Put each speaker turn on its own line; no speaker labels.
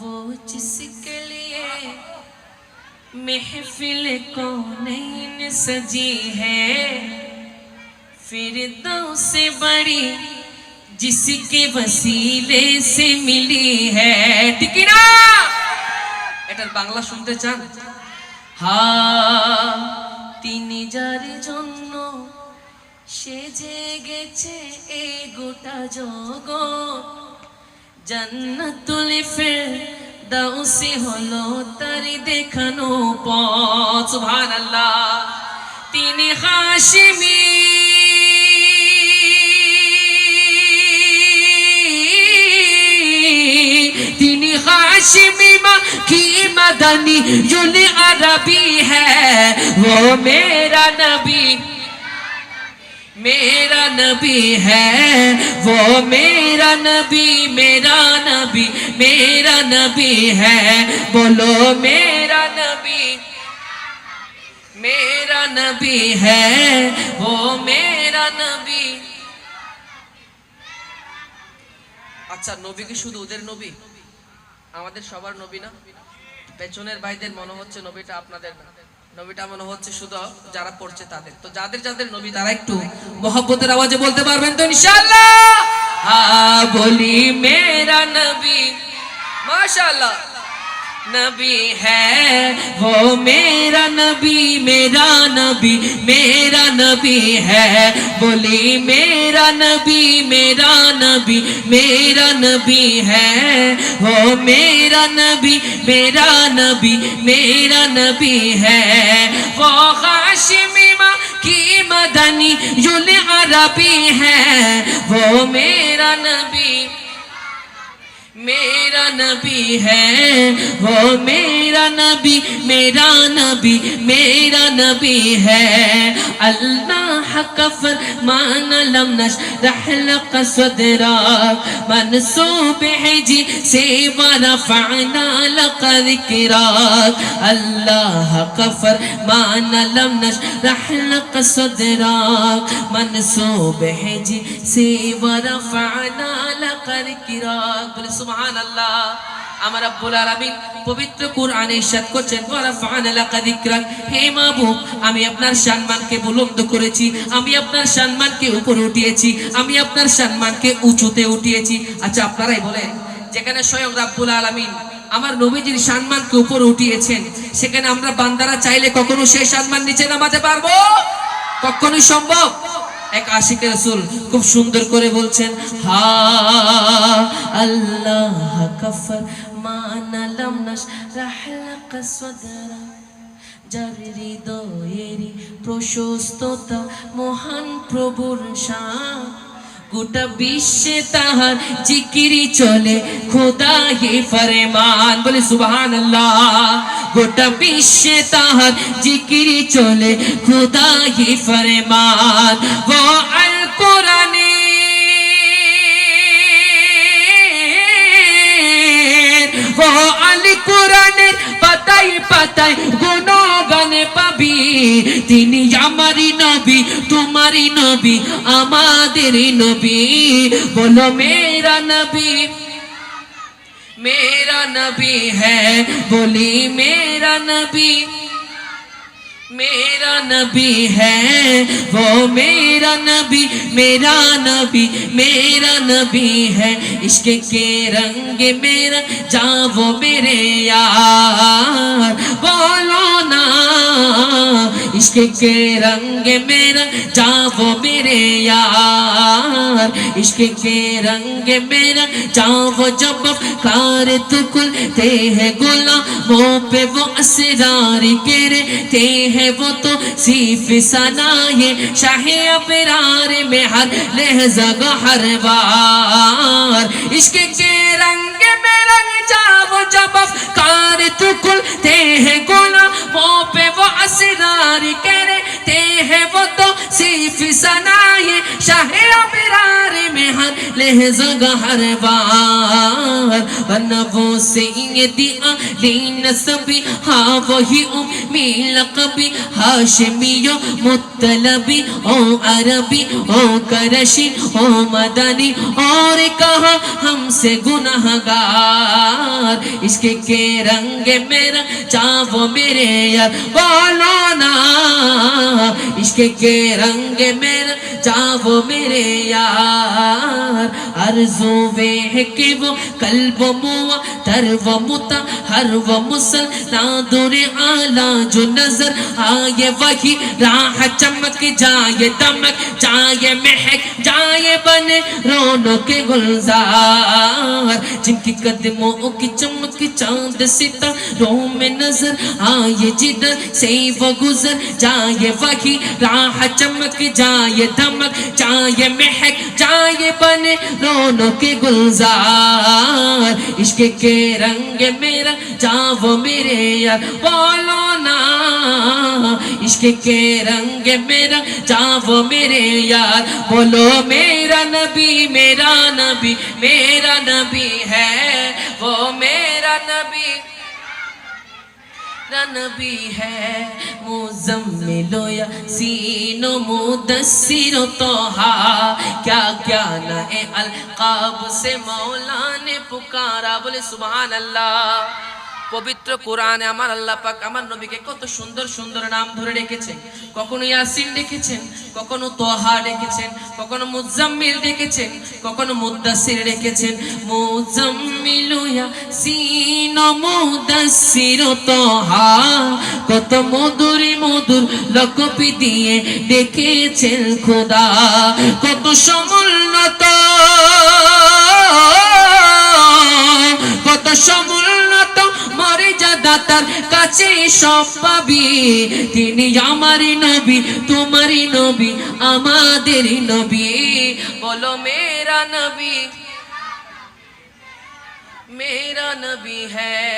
वो जिसके लिए महफिल कौनैन सजी है फिर से बड़ी जिसके वसीले से मिली है ঠিক কি না এটার বাংলা শুনতে চান হা তিনি যার জন্য সেজে গেছে এই গোটা জগৎ জান্নাতুল ফেরদাউসি হলো তার দেখানো পথ, সুবহানাল্লাহ। তিনি হাশিমি তিনি হাশিমি কি মাদানি, জুন আরবি হ্যাঁ ও মেরা নবী। मेरा नबी है वो मेरा नबी मेरा नबी मेरा नबी है बोलो मेरा नबी मेरा नबी है वो मेरा नबी আচ্ছা নবী কি শুধু ওদের নবী আমাদের সবার নবী না পেছনের ভাইদের মনে হচ্ছে নবীটা আপনাদের না নবীটা মনে হচ্ছে শুধু যারা পড়ছে তাদের। তো যাদের যাদের নবী, তারা একটু মোহব্বতের আওয়াজে বলতে পারবেন তো ইনশাআল্লাহ? হ্যাঁ বলি, মেরা নবী। মাশাআল্লাহ। نبی ہے وہ میرا نبی میرا نبی میرا نبی ہے۔ بولی، میرا نبی میرا نبی میرا نبی ہے۔ وہ میرا نبی میرا نبی میرا نبی ہے۔ وہ خاشمیما کی مدنی یل عربی ہے۔ وہ میرا نبی، میرا نبی ہے وہ میرا نبی میرا نبی میرا نبی ہے اللہ کفر مان لم نشرح من صبح جی سیوا رفعنا لق ذکرا اللہ کفر مان لم نشرح لق صدرا من رفعنا لق سبحان الله আমার রব্বুল আলামিন পবিত্র কোরআনে ইরশাদ করছেন ওয়ারাফা'না লাকা যিকরাক হে মাহবুব আমি আপনার সম্মানকে বুলন্দ করেছি, আমি আপনার সম্মানকে উপরে উঠিয়েছি, আমি আপনার সম্মানকে উঁচুতে উঠিয়েছি। আচ্ছা আপনারাই বলেন, যেখানে স্বয়ং রাব্বুল আলামিন আমার নবীজির সম্মানকে উপরে উঠিয়েছেন, সেখানে আমরা বান্দারা চাইলে কখনো সেই সম্মান নিচে নামাতে পারব? কখনোই সম্ভব? এক আশিক রসুল খুব সুন্দর করে বলছেন, হা, আল্লাহ কফর প্রভুর গোটা জিকিরি চলে, খোদা হি ফরমান। বলে সুবহান গোটা বিশ্বে তাহার জিকিরি চলে খোদা হি ফরমান। ও আল কোরআনে ও আল কোরআনের পাতায় পাতায় গুণগানে পাবি। তিনি আমারই নবী, তোমারই নবী আমাদের নবী। বলো মেরা নবী نبی ہے بولی میرا نبی۔ میرا نبی ہے، وہ میرا نبی میرا نبی میرا نبی ہے۔ عشق کے رنگ میرا، جا وہ میرے یار۔ بولو نا، عشق کے رنگ میرا، جا وہ میرے یار۔ عشق کے رنگ میرا، جا وہ جب کار تو کھلتے ہیں گلا وہ پہ وہ اسراری گرتے ہیں۔ ہے وہ تو صیف سنائے شاہ ابرار میں ہر لہجہ گو ہر بار۔ عشق کے رنگ میں رنگ جا وہ جب افکار تو کھلتے ہیں گناہ وہ پہ وہ اسرار۔ کرے فی سنائے شاہِ ابرار میں ہر لحظہ گا ہر بار۔ ورنہ وہ دیا لین سبی ہاں وہی امی لقبی ہاشمی و مطلبی او عربی، او کرشی او مدنی۔ اور کہا ہم سے گناہ گار عشق کے رنگ میرا، چاہو میرے یار بولو نا۔ عشق کے رنگ লাগে মেরা جاؤ میرے یار، عرضوں ہے کہ وہ قلب و موتر و متحر و مسل نادر آلہ جو نظر آئے وہی راہ چمک، جائے دمک، جائے محک جائے بنے رونوں کے گلزار۔ جن کی قدموں کی چمک چاند ستا روم میں نظر آئے جدر سے وہ گزر، جائے وہی راہ چمک، جائے دمک۔ چمک چاہیے مہک چاہیے بنے رونوں کے گلزار۔ عشق کے رنگ میرا جاں وہ میرے یار بولو نا۔ عشق کے رنگ میرا جاں وہ میرے یار۔ بولو، میرا نبی میرا نبی میرا نبی ہے۔ وہ میرا نبی नबी है मुजम्मिलो या सीनो मुदस्सिरो तोहा क्या क्या नए अलकाब से मौला ने पुकारा बोले सुबहान अल्लाह পবিত্র কোরআনে আমার আল্লাহ পাক আমার নবীকে কত সুন্দর সুন্দর নাম ধরে রেখেছেন কখনো ইয়াসিন রেখেছেন কখনো তোহা রেখেছেন কখনো মুজাম্মিল রেখেছেন কখনো মুদাসির রেখেছেন মুজাম্মিল ইয়াসিন মুদাসির তোহা, কত মধুরি মধুর লকপি দিয়ে ডেকেছেন খোদা। কত সমুন্নত কত সমুন্নত মর্যাদা তার কাছে সব পাবি। তিনি আমারই নবী, তোমারই নবী আমাদেরই নবী। বলো, মেরা নবী। মেরা নবী হ্যাঁ।